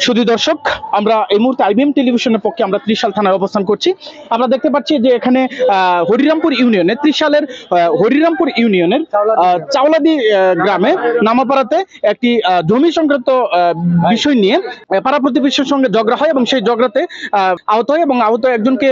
শুধু দর্শক আমরা এই মুহূর্তে আইবিএম টেলিভিশনের পক্ষে আমরা ত্রিশাল থানায় অবস্থান করছি। আমরা দেখতে পাচ্ছি যে এখানে হরিরামপুর ইউনিয়নে ত্রিশালের হরিরামপুর ইউনিয়নের চাওলাদি গ্রামে নামাপাড়াতে একটি জমি সংক্রান্ত বিষয় নিয়ে পাড়া প্রতিবেশীর সঙ্গে ঝগড়া হয় এবং সেই ঝগড়াতে আহ, আহত হয় এবং আহত একজনকে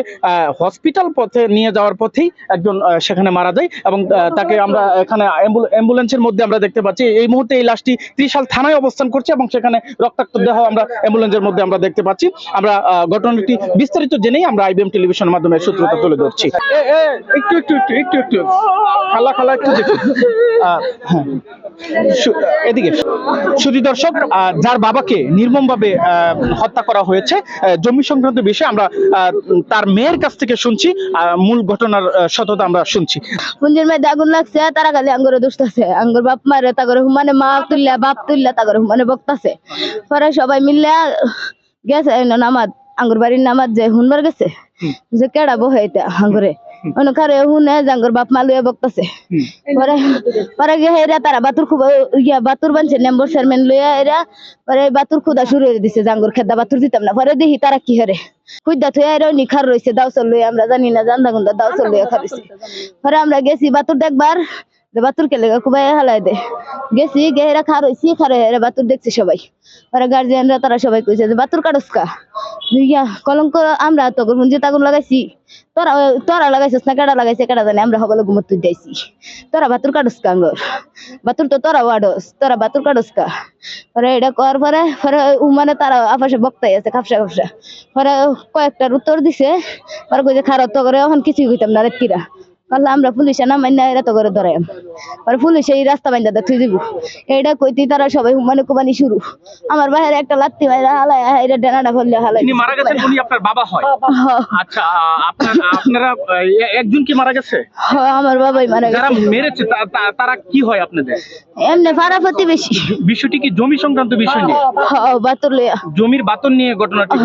হসপিটাল পথে নিয়ে যাওয়ার পথেই একজন সেখানে মারা যায় এবং তাকে আমরা এখানে অ্যাম্বুল- অ্যাম্বুলেন্সের মধ্যে আমরা দেখতে পাচ্ছি। এই মুহূর্তে এই লাশটি ত্রিশাল থানায় অবস্থান করছে এবং সেখানে রক্তাক্ত দেহ আমরা অ্যাম্বুলেন্সের মধ্যে আমরা দেখতে পাচ্ছি। আমরা ঘটনাটি বিস্তারিত জেনেই আমরা আইবিএম টেলিভিশনের মাধ্যমে সূত্রটা তুলে ধরছি। একটু একটু একটু একটু একটু। খালা খালা একটু দেখুন। হ্যাঁ। এদিকে। সুধী দর্শক যার বাবাকে নির্মমভাবে হত্যা করা হয়েছে জমি সংক্রান্ত বিষয়ে আমরা তার মেয়ের কাছ থেকে শুনছি মূল ঘটনার সততা আমরা শুনছি। পুঞ্জির মধ্যে আগুন লাগছে তারা খালি আঙ্গুরে দুষতেছে আঙ্গুর বাপ মারে তাগরে হুমানে মা তুললা বাপ তুললা তাগরে হুমানে বকতাছে পরে সবাই মিললে গেছে নামাজ আঙ্গুর বাড়ির নামাজ যে হুনবার গেছে যে কেডা বহে এটা আঙ্গুরে। অন্য কারে হুনে জাঙ্গর বাপ মালুয়ে বকতাছে। পরে পরে গে হেরা তারা বাতুর খুব ইয়া বাতুর বানছে মেম্বার চেয়ারম্যান লইয়া এরা পরে বাতুর খুদা শুরু হয়ে দিছে জাঙ্গর খেদা বাতুর দিতাম না। পরে দেখি তারা কি হরে। খুদা থুয়া এরা নিখার রয়েছে দাও চল লইয়া আমরা জানি না জান্দা গুন্দা দাও চল লইয়া খাবিছে পরে আমরা গেছি বাতুর দেখবার যে বাতুর কে লেগে খুবই হালাই দে গেছি গেহেরা খার হইছি খারে হেরা বাতুর দেখছি সবাই পরে গার্জিয়ানরা তারা সবাই কইছে যে বাতুর কাটসকা ইয়া কলঙ্ক আমরা তো হুঞ্জে তাগুন লাগাইছি তোরা তোরা লাগাইছিস না কেডা লাগাইছে কেডা জানে আমরা সকলে ঘুমত তুই দিয়েছি তোরা বাতুর কাটসকা আঙ্গর বাতুর তো তোরা ওয়াডস তোরা বাতুর কাটসকা পরে এটা করার পরে পরে মানে তারা আপাশে বক্তাই আছে খাপসা খাপসা পরে কয়েকটার উত্তর দিছে পরে কইছে খারাপ তো করে এখন কিছুই কইতাম না রেতকিরা কাল আমরা পুলিশে না মাইনা এরা তো করে ধরাই আর পুলিশে এই রাস্তা বাইন্দা দা থুই দিব এইটা কইতি তারা সবাই মানে কুবানি শুরু। আমার বাইরে একটা লাত্তি মাইরা হালাই এটা ডেনাটা ফেললে হালাই তিনি মারা গেছেন উনি আপনার বাবা হয়। আচ্ছা আপনার আপনারা একজন কি মারা গেছে? হ, আমার বাবাই মারা গেছে। যারা মেরেছে তারা কি হয় আপনাদের? এমনি পাড়া প্রতিবেশী। বিষয়টি কি জমি সংক্রান্ত বিষয় নিয়ে? হ, বাতুর লইয়া। জমির বাতর নিয়ে ঘটনাটি।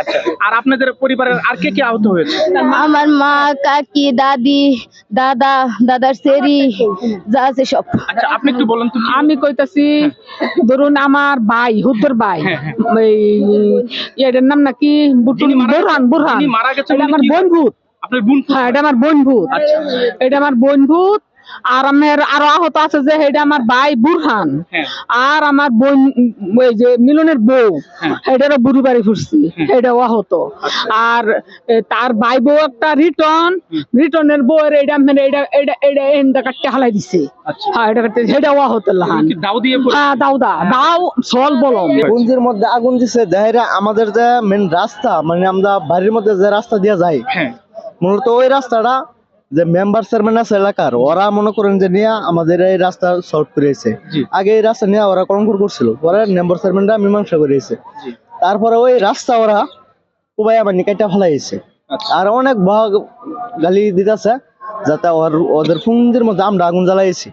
আচ্ছা আর আপনাদের পরিবারের আর কে কে আহত হয়েছে? আমার মা কাকি দাদি দাদা দাদার সেরি যা আছে সব। আচ্ছা আপনি একটু বলুন তো। আমি কইতাছি ধরুন আমার ভাই হুদ্দর ভাই হ্যাঁ, হ্যাঁ। এই এটার নাম নাকি? বুটুন বুরহান বুরহান। আমার বন্ধু। আপনার বোন হ্যাঁ এটা আমার বোন ভূত আচ্ছা। এটা আমার বোন ভূত আর আমার আরও আহত আছে যে আমার ভাই বুরহান। হ্যাঁ। আর আমার বোন ওই যে মিলনের বউ হ্যাঁ। বুড়ি বাড়ি ফুটছি এটাও আহত। আর তার ভাই বউ একটা রিটন রিটনের বউয়ের এটা মানে এটা এটা এটা কাটতে হালাই দিছে। আচ্ছা। হ্যাঁ এটা কাটতে আহত লাহান। কি দাও দিয়ে পড়ে- হ্যাঁ দাও দা দাও সল বলম। পুঞ্জির মধ্যে আগুন দিছে দেহেরা আমাদের যে মেন রাস্তা মানে আমরা বাড়ির মধ্যে যে রাস্তা দিয়ে যাই হ্যাঁ। মূলত ওই রাস্তাটা যে মেম্বার চেয়ারম্যান আছে এলাকার ওরা মনে করেন যে নিয়ে আমাদের এই রাস্তা সলভ করেছে আগে এই রাস্তা নিয়ে ওরা কলঙ্কর করছিল পরে মেম্বার চেয়ারম্যানরা মীমাংসা করেছে তারপরে ওই রাস্তা ওরা উবাই আবার নিকাইটা ফেলাইছে আচ্ছা। আর অনেক ভাগ গালি দিতেছে যাতে ওর- ওদের পুঞ্জির মধ্যে আমরা আগুন জ্বালাইছি।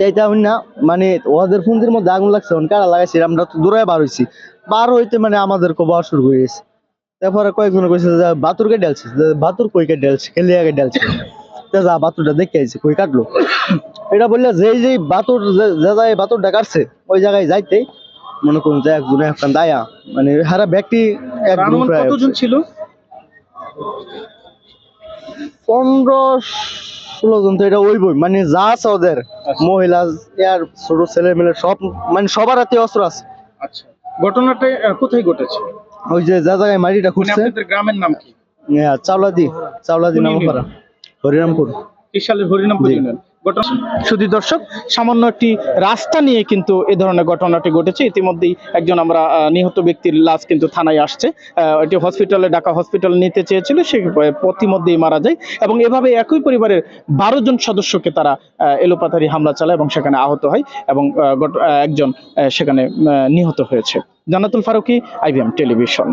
এইটা হই না মানে ওদের পুঞ্জির মধ্যে আগুন লাগছে কারা লাগাইছি আমরা তো দূরে বার হইছি। বার হইতে মানে আমাদের কবার শুরু করে গেছে তারপরে কয়েকজন কইছে যে বাতুরকে ডেলছে যে বাতুর কইকে ডেলছে খেলিয়াকে ডেলছে তে যা বাতুরটা দেখে আইছে কই কাটলো। এটা বললে যে যে বাতুর যে জায়গায় বাতুরটা কাটছে ওই জায়গায় যাইতে মনে করুন যে একজন একখান দায়া মানে হারা ব্যক্তি এক আর গ্রুপ কতজন ছিল? পনেরো ষোলো জন তো এটা ওই বই মানে যা আছে ওদের মহিলা ইয়ার ছোট ছেলে মেলে সব মানে সবার হাতে অস্ত্র আছে। আচ্ছা। ঘটনাটা কোথায় ঘটেছে? ওই যে যা জায়গায় মাটিটা মানে খুঁজছে। গ্রামের নাম কি? চাওলাদি চাওলাদি নামপাড়া হরিরামপুর। বিশালের হরিনামপুর শুধু দর্শক সামান্য একটি রাস্তা নিয়ে কিন্তু এই ধরনের ঘটনাটি ঘটেছে। ইতিমধ্যেই একজন আমরা নিহত ব্যক্তির লাশ কিন্তু থানায় আসছে। এটি হসপিটালে ঢাকা হসপিটালে নিতে চেয়েছিল সে পথিমধ্যেই মারা যায় এবং এভাবে একই পরিবারের বারো জন সদস্যকে তারা আহ, এলোপাতারি হামলা চালায় এবং সেখানে আহত হয় এবং একজন সেখানে নিহত হয়েছে। Jannatul Faruki IBM television.